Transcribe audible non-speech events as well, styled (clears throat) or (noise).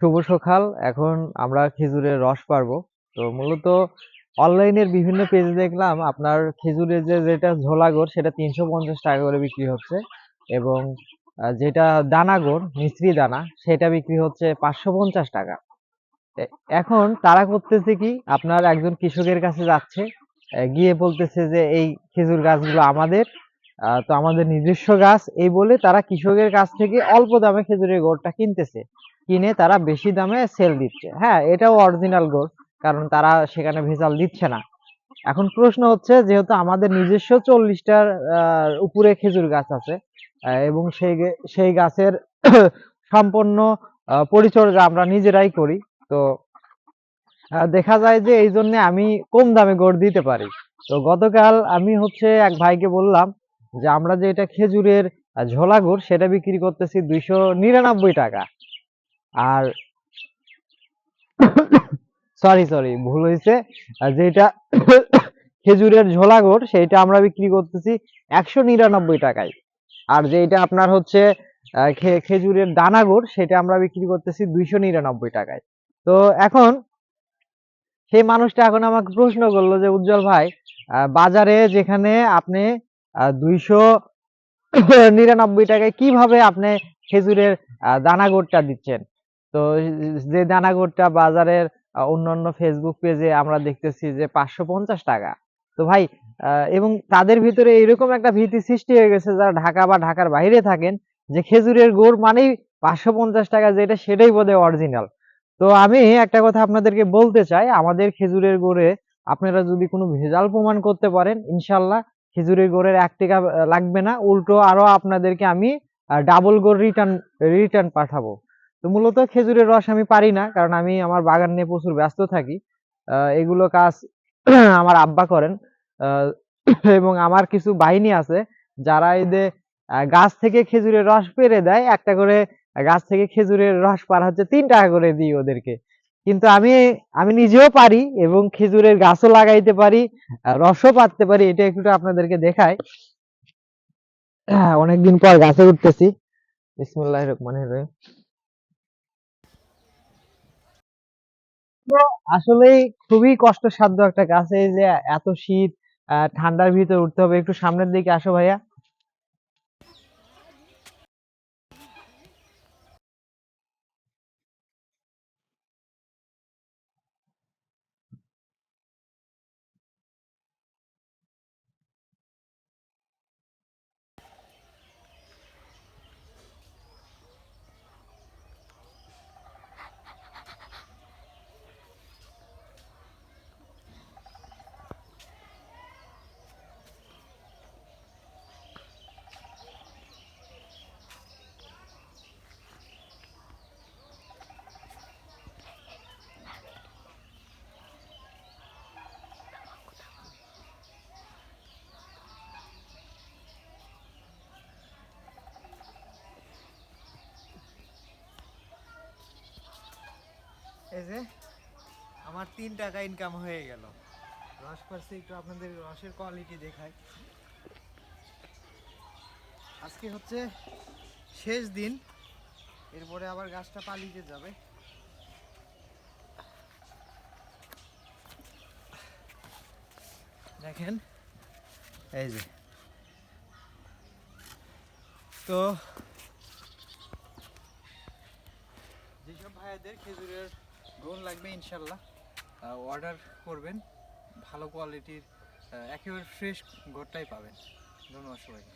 শুভ সকাল। এখন আমরা খেজুরের রস পারব। তো মূলত অনলাইনের বিভিন্ন পেজে দেখলাম আপনার খেজুরের যে যেটা ঝোলাগড়, সেটা তিনশো পঞ্চাশ টাকা করে বিক্রি হচ্ছে এবং যেটা দানাগড় মিস্ত্রি দানা, সেটা বিক্রি হচ্ছে পাঁচশো পঞ্চাশ টাকা। এখন তারা করতেছে কি, আপনার একজন কৃষকের কাছে যাচ্ছে গিয়ে বলতেছে যে এই খেজুর গাছগুলো আমাদের তো আমাদের নিজস্ব গাছ, এই বলে তারা কৃষকের কাছ থেকে অল্প দামে খেজুরের গোড়টা কিনতেছে। কিনে তারা বেশি দামে সেল দিচ্ছে। হ্যাঁ এটাও অরিজিনাল গোড় কারণ তারা সেখানে ভেজাল দিচ্ছে না। এখন প্রশ্ন হচ্ছে, যেহেতু আমাদের নিজস্ব চল্লিশটার উপরে খেজুর গাছ আছে এবং সেই সেই গাছের (coughs) সম্পূর্ণ পরিচর্যা আমরা নিজেরাই করি, তো দেখা যায় যে এই জন্য আমি কম দামে গোড় দিতে পারি। তো গতকাল আমি হচ্ছে এক ভাইকে বললাম যে, আমরা যে এটা খেজুরের ঝোলা গুড়, সেটা বিক্রি করতেছি দুইশো নিরানব্বই টাকা। আর সরি সরি ভুল হয়েছে। যেটা খেজুরের ঝোলা গুড় সেইটা আমরা বিক্রি করতেছি একশো নিরানব্বই টাকায়। আর যেটা আপনার হচ্ছে খেজুরের দানা গুড় সেটা আমরা বিক্রি করতেছি দুইশো নিরানব্বই টাকায়। তো এখন সেই মানুষটা এখন আমাকে প্রশ্ন করল যে উজ্জ্বল ভাই বাজারে যেখানে আপনি দুইশো নিরানব্বই টাকায় কীভাবে আপনি খেজুরের আহ, দানা গুড়টা দিচ্ছেন? তো যে দানা গুড়টা বাজারের অন্যান্য ফেসবুক পেজে আমরা দেখতেছি যে পাঁচশো পঞ্চাশ টাকা। তো ভাই এবং তাদের ভিতরে এরকম একটা ভীতি সৃষ্টি হয়ে গেছে যারা ঢাকা বা ঢাকার বাইরে থাকেন যে খেজুরের গুড় মানেই পাঁচশো পঞ্চাশ টাকা যেটা সেটাই বোধহয় অরিজিনাল তো আমি একটা কথা আপনাদেরকে বলতে চাই, আমাদের খেজুরের গুড়ে আপনারা যদি কোনো ভেজাল প্রমাণ করতে পারেন, ইনশাল্লাহ খেজুরের গুড়ের এক টাকা লাগবে না। উল্টো আরও আপনাদেরকে আমি ডাবল গোড় রিটার্ন রিটার্ন পাঠাবো। তো মূলত খেজুরের রস আমি পারি না, কারণ আমি আমার বাগান নিয়ে প্রচুর ব্যস্ত থাকি। এগুলো কাজ (clears throat) আমার আব্বা করেন। (clears throat) এবং আমার কিছু বাহিনী আছে যারা এদের গাছ থেকে খেজুরের রস পেরে দেয়, একটা করে গাছ থেকে খেজুরের রস পার হচ্ছে তিন টাকা করে দিই ওদেরকে। কিন্তু আমি আমি নিজেও পারি এবং খেজুরের গাছও লাগাইতে পারি রসও পাততে পারি, এটা একটু আপনাদেরকে দেখাই। (clears throat) অনেকদিন পর গাছে উঠতেছি। বিসমুল্লাহ রহমানির রহিম। তো আসলেই খুবই কষ্টসাধ্য একটা কাজ এই যে এত শীত আহ, ঠান্ডার ভিতরে উঠতে হবে। একটু সামনের দিকে আসো ভাইয়া এই যে আমার তিন টাকা ইনকাম হয়ে গেল। রস পারছি একটু আপনাদের রসের কোয়ালিটি দেখাই। আজকে হচ্ছে শেষ দিন, এরপরে আবার গাছটা পালিয়ে যাবে। দেখেন, এই যে। তো, যেসব ভাইয়াদের খেজুরের গোল লাগবে ইনশাল্লাহ। অর্ডার করবেন ভালো কোয়ালিটির একেবারে ফ্রেশ গোড়টাই পাবেন। ধন্যবাদ সবাইকে।